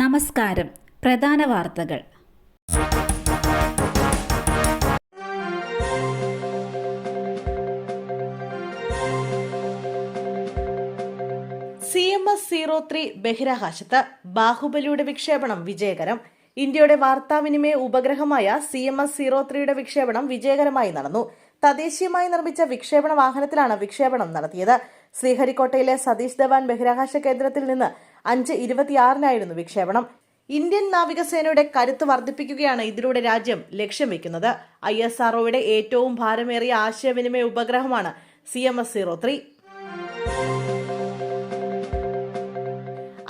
നമസ്കാരം. പ്രധാന വാർത്തകൾ. C M S zero three ബഹിരാകാശത്ത് ബാഹുബലിയുടെ വിക്ഷേപണം വിജയകരം. ഇന്ത്യയുടെ വാർത്താവിനിമയ ഉപഗ്രഹമായ സി എം എസ് സീറോ ത്രീയുടെ വിക്ഷേപണം വിജയകരമായി നടന്നു. തദ്ദേശീയമായി നിർമ്മിച്ച വിക്ഷേപണ വാഹനത്തിലാണ് വിക്ഷേപണം നടത്തിയത്. ശ്രീഹരിക്കോട്ടയിലെ സതീഷ് ധവാൻ ബഹിരാകാശ കേന്ദ്രത്തിൽ നിന്ന് അഞ്ച് ഇരുപത്തിയാറിനായിരുന്നു വിക്ഷേപണം. ഇന്ത്യൻ നാവികസേനയുടെ കരുത്ത് വർദ്ധിപ്പിക്കുകയാണ് ഇതിലൂടെ രാജ്യം ലക്ഷ്യം വെക്കുന്നത് ഐ എസ് ആർഒയുടെ ഏറ്റവും ഭാരമേറിയ ആശയവിനിമയ ഉപഗ്രഹമാണ് C M S zero three.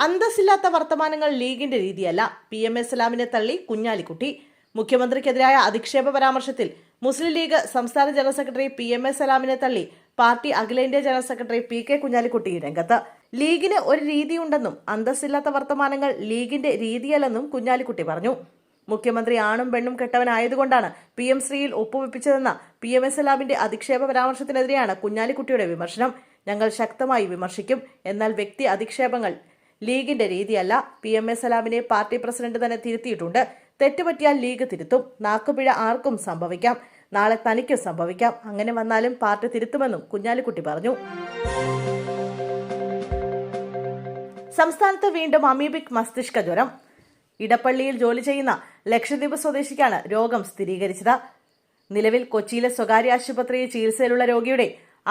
അന്തസ്സില്ലാത്ത വർത്തമാനങ്ങൾ ലീഗിന്റെ രീതിയല്ല. പി എം എസ് സലാമിനെ തള്ളി കുഞ്ഞാലിക്കുട്ടി. മുഖ്യമന്ത്രിക്കെതിരായ അധിക്ഷേപ പരാമർശത്തിൽ മുസ്ലിം ലീഗ് സംസ്ഥാന general secretary P M S സലാമിനെ തള്ളി പാർട്ടി അഖിലേന്ത്യാ general secretary P K Kunhalikutty രംഗത്ത്. ലീഗിന് ഒരു രീതിയുണ്ടെന്നും അന്തസ്സില്ലാത്ത വർത്തമാനങ്ങൾ ലീഗിന്റെ രീതിയല്ലെന്നും കുഞ്ഞാലിക്കുട്ടി പറഞ്ഞു. മുഖ്യമന്ത്രി ആണും പെണ്ണും കെട്ടവനായതുകൊണ്ടാണ് പി എം ശ്രീയിൽ ഒപ്പുവെപ്പിച്ചതെന്ന പി എം എസ് എല്ലാവിന്റെ അധിക്ഷേപ പരാമർശത്തിനെതിരെയാണ് കുഞ്ഞാലിക്കുട്ടിയുടെ വിമർശനം. ഞങ്ങൾ ശക്തമായി വിമർശിക്കും. എന്നാൽ വ്യക്തി അധിക്ഷേപങ്ങൾ ലീഗിന്റെ രീതിയല്ല. പി എം എസ് സലാമിനെ പാർട്ടി പ്രസിഡന്റ് തന്നെ തിരുത്തിയിട്ടുണ്ട്. തെറ്റുപറ്റിയാൽ ലീഗ് തിരുത്തും. നാക്കുപിഴ ആർക്കും സംഭവിക്കാം. നാളെ തനിക്കും സംഭവിക്കാം. അങ്ങനെ വന്നാലും പാർട്ടി തിരുത്തുമെന്നും കുഞ്ഞാലിക്കുട്ടി പറഞ്ഞു. സംസ്ഥാനത്ത് വീണ്ടും അമീബിക് മസ്തിഷ്ക ജ്വരം. ഇടപ്പള്ളിയിൽ ജോലി ചെയ്യുന്ന ലക്ഷദ്വീപ് സ്വദേശിക്കാണ് രോഗം സ്ഥിരീകരിച്ചത്. നിലവിൽ കൊച്ചിയിലെ സ്വകാര്യ ആശുപത്രിയിൽ ചികിത്സയിലുള്ള രോഗിയുടെ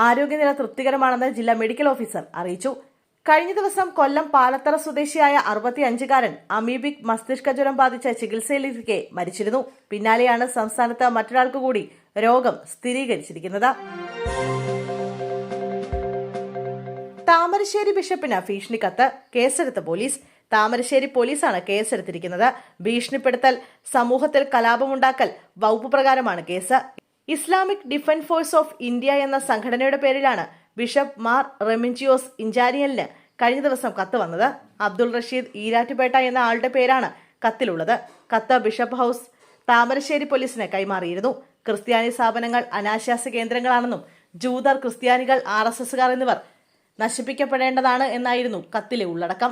ആരോഗ്യനില തൃപ്തികരമാണെന്ന് ജില്ലാ മെഡിക്കൽ ഓഫീസർ അറിയിച്ചു. കഴിഞ്ഞ ദിവസം കൊല്ലം പാലത്തറ സ്വദേശിയായ അറുപത്തിയഞ്ചുകാരൻ അമീബിക് മസ്തിഷ്ക ജ്വരം ബാധിച്ച ചികിത്സയിലിരിക്കെ മരിച്ചിരുന്നു. പിന്നാലെയാണ് സംസ്ഥാനത്ത് മറ്റൊരാൾക്ക് കൂടി രോഗം സ്ഥിരീകരിച്ചിരിക്കുന്നത്. താമരശ്ശേരി ബിഷപ്പിന് ഭീഷണി കത്ത് കേസെടുത്ത പോലീസ്. താമരശ്ശേരി പോലീസാണ് കേസെടുത്തിരിക്കുന്നത്. ഭീഷണിപ്പെടുത്തൽ സമൂഹത്തിൽ കലാപമുണ്ടാക്കൽ വകുപ്പ് പ്രകാരമാണ് case. Islamic defence force of India എന്ന സംഘടനയുടെ പേരിലാണ് ബിഷപ്പ് മാർ റെമിൻജിയോസ് ഇഞ്ചാനിയലിന് കഴിഞ്ഞ ദിവസം കത്ത് വന്നത്. അബ്ദുൾ റഷീദ് ഈരാറ്റുപേട്ട എന്ന ആളുടെ പേരാണ് കത്തിലുള്ളത്. കത്ത് ബിഷപ്പ് ഹൗസ് താമരശ്ശേരി പോലീസിന് കൈമാറിയിരുന്നു. ക്രിസ്ത്യാനി സ്ഥാപനങ്ങൾ അനാശാസ്യ കേന്ദ്രങ്ങളാണെന്നും ജൂതർ ക്രിസ്ത്യാനികൾ ആർ എന്നിവർ നശിപ്പിക്കപ്പെടേണ്ടതാണ് എന്നായിരുന്നു കത്തിലെ ഉള്ളടക്കം.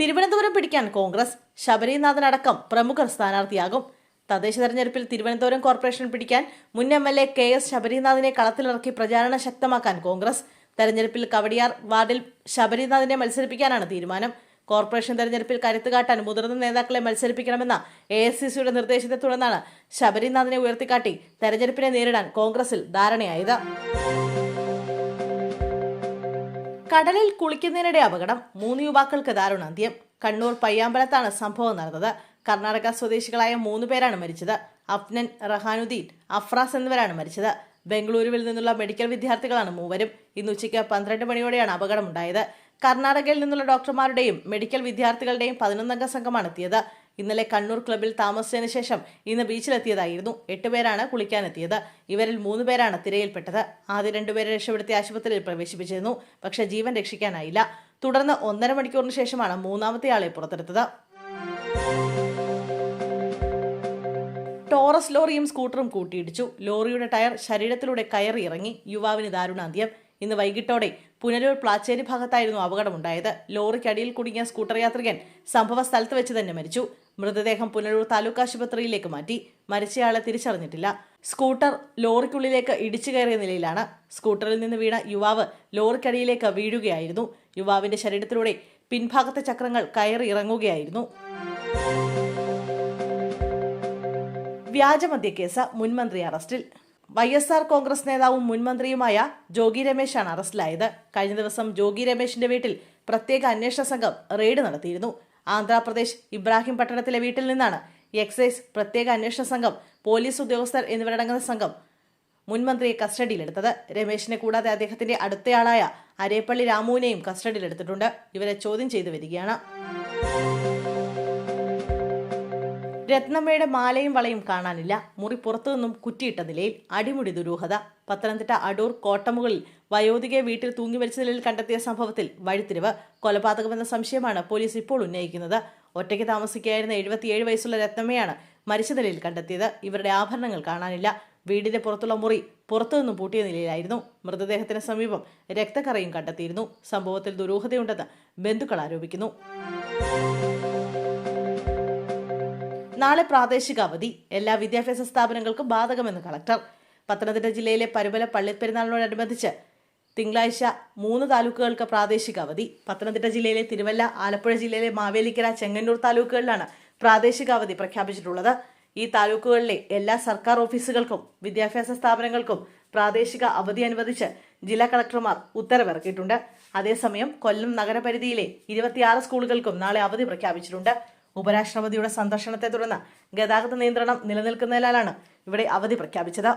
തിരുവനന്തപുരം പിടിക്കാൻ കോൺഗ്രസ് ശബരിനാഥനടക്കം പ്രമുഖർ സ്ഥാനാർത്ഥിയാകും. തദ്ദേശ തെരഞ്ഞെടുപ്പിൽ തിരുവനന്തപുരം കോർപ്പറേഷൻ പിടിക്കാൻ മുൻ M L A K S ശബരിനാഥിനെ കളത്തിലിറക്കി പ്രചാരണം ശക്തമാക്കാൻ കോൺഗ്രസ്. തെരഞ്ഞെടുപ്പിൽ കവടിയാർ വാർഡിൽ ശബരിനാഥിനെ മത്സരിപ്പിക്കാനാണ് തീരുമാനം. കോർപ്പറേഷൻ തെരഞ്ഞെടുപ്പിൽ കരുത്ത് കാട്ടാൻ മുതിർന്ന നേതാക്കളെ മത്സരിപ്പിക്കണമെന്ന എ എസ് സി സിയുടെ നിർദ്ദേശത്തെ തുടർന്നാണ് ശബരിനാഥിനെ ഉയർത്തിക്കാട്ടി തെരഞ്ഞെടുപ്പിനെ നേരിടാൻ കോൺഗ്രസിൽ ധാരണയായത്. കടലിൽ കുളിക്കുന്നതിനിടെ അപകടം. മൂന്ന് യുവാക്കൾക്ക് ദാരുണാന്ത്യം. കണ്ണൂർ പയ്യാമ്പലത്താണ് സംഭവം നടന്നത്. കർണാടക സ്വദേശികളായ മൂന്ന് പേരാണ് മരിച്ചത്. അഫ്നൻ റഹാനുദ്ദീൻ അഫ്രാസ് എന്നിവരാണ് മരിച്ചത്. ബംഗളൂരുവിൽ നിന്നുള്ള മെഡിക്കൽ വിദ്യാർത്ഥികളാണ് മൂവരും. ഇന്ന് ഉച്ചയ്ക്ക് പന്ത്രണ്ട് മണിയോടെയാണ് അപകടമുണ്ടായത്. കർണാടകയിൽ നിന്നുള്ള ഡോക്ടർമാരുടെയും മെഡിക്കൽ വിദ്യാർത്ഥികളുടെയും പതിനൊന്നംഗ സംഘമാണ് എത്തിയത് ഇന്നലെ കണ്ണൂർ ക്ലബിൽ താമസിച്ചതിന് ശേഷം ഇന്ന് ബീച്ചിലെത്തിയതായിരുന്നു. എട്ടുപേരാണ് കുളിക്കാനെത്തിയത്. ഇവരിൽ മൂന്ന് പേരാണ് തിരയിൽപ്പെട്ടത്. ആദ്യ രണ്ടുപേരെ രക്ഷപ്പെടുത്തി ആശുപത്രിയിൽ പ്രവേശിപ്പിച്ചിരുന്നു. പക്ഷെ ജീവൻ രക്ഷിക്കാനായില്ല. തുടർന്ന് ഒന്നര മണിക്കൂറിന് ശേഷമാണ് മൂന്നാമത്തെ ആളെ പുറത്തെടുത്തത്. ടോറസ് ലോറിയും സ്കൂട്ടറും കൂട്ടിയിടിച്ചു. ലോറിയുടെ ടയർ ശരീരത്തിലൂടെ കയറി ഇറങ്ങി. യുവാവിന് ദാരുണാന്ത്യം. ഇന്ന് വൈകിട്ടോടെ പുനലൂർ പ്ലാച്ചേരി ഭാഗത്തായിരുന്നു അപകടമുണ്ടായത്. ലോറിക്കടിയിൽ കുടുങ്ങിയ സ്കൂട്ടർ യാത്രികൻ സംഭവ സ്ഥലത്ത് വെച്ച് തന്നെ മരിച്ചു. മൃതദേഹം പുനലൂർ താലൂക്ക് ആശുപത്രിയിലേക്ക് മാറ്റി. മരിച്ചയാളെ തിരിച്ചറിഞ്ഞിട്ടില്ല. സ്കൂട്ടർ ലോറിക്കുള്ളിലേക്ക് ഇടിച്ചു കയറിയ നിലയിലാണ്. സ്കൂട്ടറിൽ നിന്ന് വീണ യുവാവ് ലോറിക്കടിയിലേക്ക് വീഴുകയായിരുന്നു. യുവാവിന്റെ ശരീരത്തിലൂടെ പിൻഭാഗത്തെ ചക്രങ്ങൾ കയറി ഇറങ്ങുകയായിരുന്നു. വ്യാജമദ്യക്കേസ് മുൻമന്ത്രി അറസ്റ്റിൽ. വൈ എസ് ആർ കോൺഗ്രസ് നേതാവും മുൻമന്ത്രിയുമായ ജോഗി രമേശാണ് അറസ്റ്റിലായത്. കഴിഞ്ഞ ദിവസം ജോഗി രമേശിന്റെ വീട്ടിൽ പ്രത്യേക അന്വേഷണ സംഘം റെയ്ഡ് നടത്തിയിരുന്നു. ആന്ധ്രാപ്രദേശ് ഇബ്രാഹിം പട്ടണത്തിലെ വീട്ടിൽ നിന്നാണ് എക്സൈസ് പ്രത്യേക അന്വേഷണ സംഘം പോലീസ് ഉദ്യോഗസ്ഥർ എന്നിവരടങ്ങുന്ന സംഘം മുൻമന്ത്രിയെ കസ്റ്റഡിയിലെടുത്തത്. രമേശിനെ കൂടാതെ അദ്ദേഹത്തിന്റെ അടുത്തയാളായ അരേപ്പള്ളി രാമുവിനെയും കസ്റ്റഡിയിലെടുത്തിട്ടുണ്ട്. ഇവരെ ചോദ്യം ചെയ്തു വരികയാണ്. രത്നമ്മയുടെ മാലയും വളയും കാണാനില്ല. മുറി പുറത്തുനിന്നും കുറ്റിയിട്ട നിലയിൽ അടിമുടി ദുരൂഹത. പത്തനംതിട്ട അടൂർ കോട്ടമുകളിൽ വയോധികയെ വീട്ടിൽ തൂങ്ങിമരിച്ച നിലയിൽ കണ്ടെത്തിയ സംഭവത്തിൽ വഴിത്തിരിവ്. കൊലപാതകമെന്ന സംശയമാണ് പോലീസ് ഇപ്പോൾ ഉന്നയിക്കുന്നത്. ഒറ്റയ്ക്ക് താമസിക്കുകയായിരുന്ന എഴുപത്തിയേഴ് വയസ്സുള്ള രത്നമ്മയാണ് മരിച്ച നിലയിൽ കണ്ടെത്തിയത്. ഇവരുടെ ആഭരണങ്ങൾ കാണാനില്ല. വീടിന്റെ പുറത്തുള്ള മുറി പുറത്തുനിന്നും പൂട്ടിയ നിലയിലായിരുന്നു. മൃതദേഹത്തിന് സമീപം രക്തക്കറയും കണ്ടെത്തിയിരുന്നു. സംഭവത്തിൽ ദുരൂഹതയുണ്ടെന്ന് ബന്ധുക്കൾ ആരോപിക്കുന്നു. നാളെ പ്രാദേശിക അവധി. എല്ലാ വിദ്യാഭ്യാസ സ്ഥാപനങ്ങൾക്കും ബാധകമെന്ന് കളക്ടർ. പത്തനംതിട്ട ജില്ലയിലെ പരുമല പള്ളിപ്പെരുന്നാളിനോടനുബന്ധിച്ച് തിങ്കളാഴ്ച മൂന്ന് താലൂക്കുകൾക്ക് പ്രാദേശിക അവധി. പത്തനംതിട്ട ജില്ലയിലെ തിരുവല്ല ആലപ്പുഴ ജില്ലയിലെ മാവേലിക്കര ചെങ്ങന്നൂർ താലൂക്കുകളിലാണ് പ്രാദേശിക അവധി പ്രഖ്യാപിച്ചിട്ടുള്ളത്. ഈ താലൂക്കുകളിലെ എല്ലാ സർക്കാർ ഓഫീസുകൾക്കും വിദ്യാഭ്യാസ സ്ഥാപനങ്ങൾക്കും പ്രാദേശിക അവധി അനുവദിച്ച് ജില്ലാ കളക്ടർമാർ ഉത്തരവിറക്കിയിട്ടുണ്ട്. അതേസമയം കൊല്ലം നഗരപരിധിയിലെ ഇരുപത്തിയാറ് സ്കൂളുകൾക്കും നാളെ അവധി പ്രഖ്യാപിച്ചിട്ടുണ്ട്. ഉപരാഷ്ട്രപതിയുടെ സന്ദർശനത്തെ തുടർന്ന് ഗതാഗത നിയന്ത്രണം നിലനിൽക്കുന്നതിനാലാണ് ഇവിടെ അവധി പ്രഖ്യാപിച്ചത്.